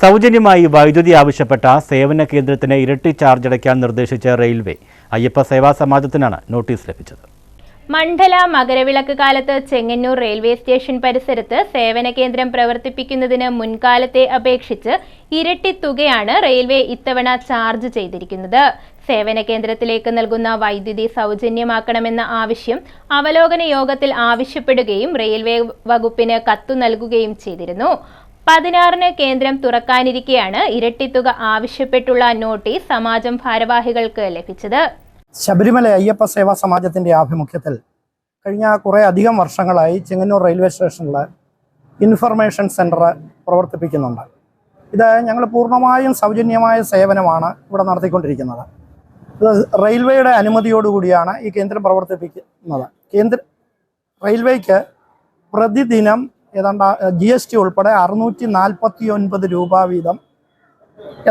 സൗജന്യമായി വൈദ്യുതി ആവശ്യപ്പെട്ട സേവന കേന്ദ്രത്തിന് ഇരട്ടി ചാർജ് അടയ്ക്കാൻ നിർദ്ദേശിച്ച റെയിൽവേ അയ്യപ്പ സേവാ സമാജത്തിനാണ് നോട്ടീസ് ലഭിച്ചത്. മണ്ഡല മകരവിളക്ക് കാലത്ത് ചെങ്ങന്നൂർ റെയിൽവേ സ്റ്റേഷൻ പരിസരത്ത് സേവന കേന്ദ്രം പ്രവർത്തിപ്പിക്കുന്നതിന് മുൻകാലത്തെ അപേക്ഷിച്ച് ഇരട്ടി തുകയാണ് റെയിൽവേ ഇത്തവണ ചാർജ് ചെയ്തിരിക്കുന്നത്. സേവന കേന്ദ്രത്തിലേക്ക് നൽകുന്ന വൈദ്യുതി സൗജന്യമാക്കണമെന്ന ആവശ്യം അവലോകന യോഗത്തിൽ ആവശ്യപ്പെടുകയും റെയിൽവേ വകുപ്പിന് കത്തു നൽകുകയും ചെയ്തിരുന്നു. പതിനാറിന് കേന്ദ്രം തുറക്കാനിരിക്കെയാണ് ഇരട്ടിത്തുക ആവശ്യപ്പെട്ടുള്ള നോട്ടീസ് സമാജം ഭാരവാഹികൾക്ക് ലഭിച്ചത്. ശബരിമല അയ്യപ്പ സേവാ സമാജത്തിന്റെ ആഭിമുഖ്യത്തിൽ കഴിഞ്ഞ കുറേ അധികം വർഷങ്ങളായി ചെങ്ങന്നൂർ റെയിൽവേ സ്റ്റേഷനിൽ ഇൻഫർമേഷൻ സെന്റർ പ്രവർത്തിപ്പിക്കുന്നുണ്ട്. ഇത് ഞങ്ങൾ പൂർണമായും സൗജന്യമായ സേവനമാണ് ഇവിടെ നടത്തിക്കൊണ്ടിരിക്കുന്നത്. ഇത് റെയിൽവേയുടെ അനുമതിയോടുകൂടിയാണ് ഈ കേന്ദ്രം പ്രവർത്തിപ്പിക്കുന്നത്. കേന്ദ്ര റെയിൽവേക്ക് പ്രതിദിനം ഏതാണ്ട് ജി എസ് ടി ഉൾപ്പെടെ അറുന്നൂറ്റി നാൽപ്പത്തി ഒൻപത് രൂപ വീതം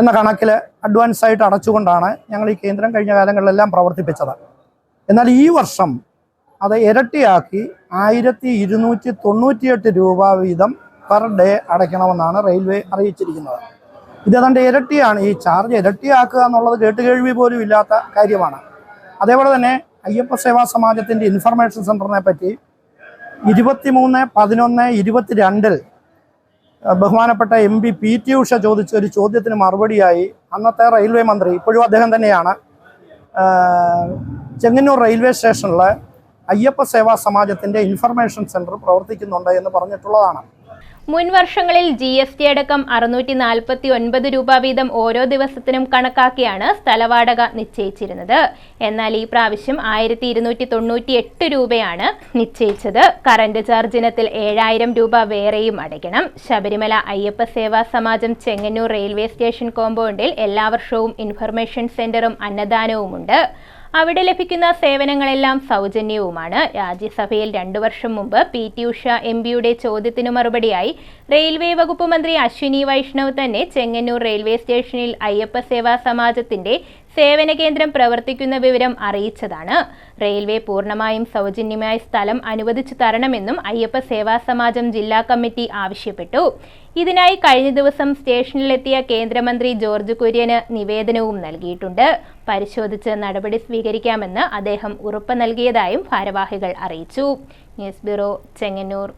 എന്ന കണക്കിൽ അഡ്വാൻസ് ആയിട്ട് അടച്ചുകൊണ്ടാണ് ഞങ്ങൾ ഈ കേന്ദ്രം കഴിഞ്ഞ കാലങ്ങളിലെല്ലാം പ്രവർത്തിപ്പിച്ചത്. എന്നാൽ ഈ വർഷം അത് ഇരട്ടിയാക്കി ആയിരത്തി ഇരുന്നൂറ്റി തൊണ്ണൂറ്റിയെട്ട് രൂപ വീതം പെർ ഡേ അടയ്ക്കണമെന്നാണ് റെയിൽവേ അറിയിച്ചിരിക്കുന്നത്. ഇതേതാണ്ട് ഇരട്ടിയാണ്. ഈ ചാർജ് ഇരട്ടിയാക്കുക എന്നുള്ളത് കേട്ടുകേഴ്വി പോലും ഇല്ലാത്ത കാര്യമാണ്. അതേപോലെ തന്നെ അയ്യപ്പ സേവാ സമാജത്തിന്റെ ഇൻഫർമേഷൻ സെന്ററിനെ പറ്റി ഇരുപത്തിമൂന്ന് പതിനൊന്ന് ഇരുപത്തിരണ്ടിൽ ബഹുമാനപ്പെട്ട M P P T Usha ചോദിച്ച ഒരു ചോദ്യത്തിന് മറുപടിയായി അന്നത്തെ റെയിൽവേ മന്ത്രി ഇപ്പോഴും അദ്ദേഹം തന്നെയാണ്. ചെങ്ങന്നൂർ റെയിൽവേ സ്റ്റേഷനിൽ അയ്യപ്പ സേവാ സമാജത്തിന്റെ ഇൻഫർമേഷൻ സെന്റർ പ്രവർത്തിക്കുന്നുണ്ട് എന്ന് പറഞ്ഞിട്ടുള്ളതാണ്. മുൻ വർഷങ്ങളിൽ ജി എസ് ടി അടക്കം അറുന്നൂറ്റി നാൽപ്പത്തി ഒൻപത് രൂപ വീതം ഓരോ ദിവസത്തിനും കണക്കാക്കിയാണ് സ്ഥലവാടക നിശ്ചയിച്ചിരുന്നത്. എന്നാൽ ഈ പ്രാവശ്യം ആയിരത്തി ഇരുന്നൂറ്റി തൊണ്ണൂറ്റി എട്ട് രൂപയാണ് നിശ്ചയിച്ചത്. കറന്റ് ചാർജ് ഇനത്തിൽ ഏഴായിരം രൂപ വേറെയും അടയ്ക്കണം. ശബരിമല അയ്യപ്പ സേവാ സമാജം ചെങ്ങന്നൂർ റെയിൽവേ സ്റ്റേഷൻ കോമ്പൗണ്ടിൽ എല്ലാ വർഷവും ഇൻഫർമേഷൻ സെന്ററും അന്നദാനവുമുണ്ട്. അവിടെ ലഭിക്കുന്ന സേവനങ്ങളെല്ലാം സൗജന്യവുമാണ്. രാജ്യസഭയിൽ രണ്ടു വർഷം മുമ്പ് പി ടി ഉഷ എം പിയുടെ ചോദ്യത്തിനു മറുപടിയായി റെയിൽവേ വകുപ്പ് മന്ത്രി അശ്വിനി വൈഷ്ണവ് തന്നെ ചെങ്ങന്നൂർ റെയിൽവേ സ്റ്റേഷനിൽ അയ്യപ്പ സേവാ സമാജത്തിന്റെ സേവന കേന്ദ്രം പ്രവർത്തിക്കുന്ന വിവരം അറിയിച്ചതാണ്. റെയിൽവേ പൂർണമായും സൗജന്യമായ സ്ഥലം അനുവദിച്ചു തരണമെന്നും അയ്യപ്പ സേവാ സമാജം ജില്ലാ കമ്മിറ്റി ആവശ്യപ്പെട്ടു. ഇതിനായി കഴിഞ്ഞ ദിവസം സ്റ്റേഷനിലെത്തിയ കേന്ദ്രമന്ത്രി ജോർജ് കുര്യന് നിവേദനവും നൽകിയിട്ടുണ്ട്. പരിശോധിച്ച് നടപടി സ്വീകരിക്കാമെന്ന് അദ്ദേഹം ഉറപ്പ് നൽകിയതായും ഭാരവാഹികൾ അറിയിച്ചു. News bureau Chengannur.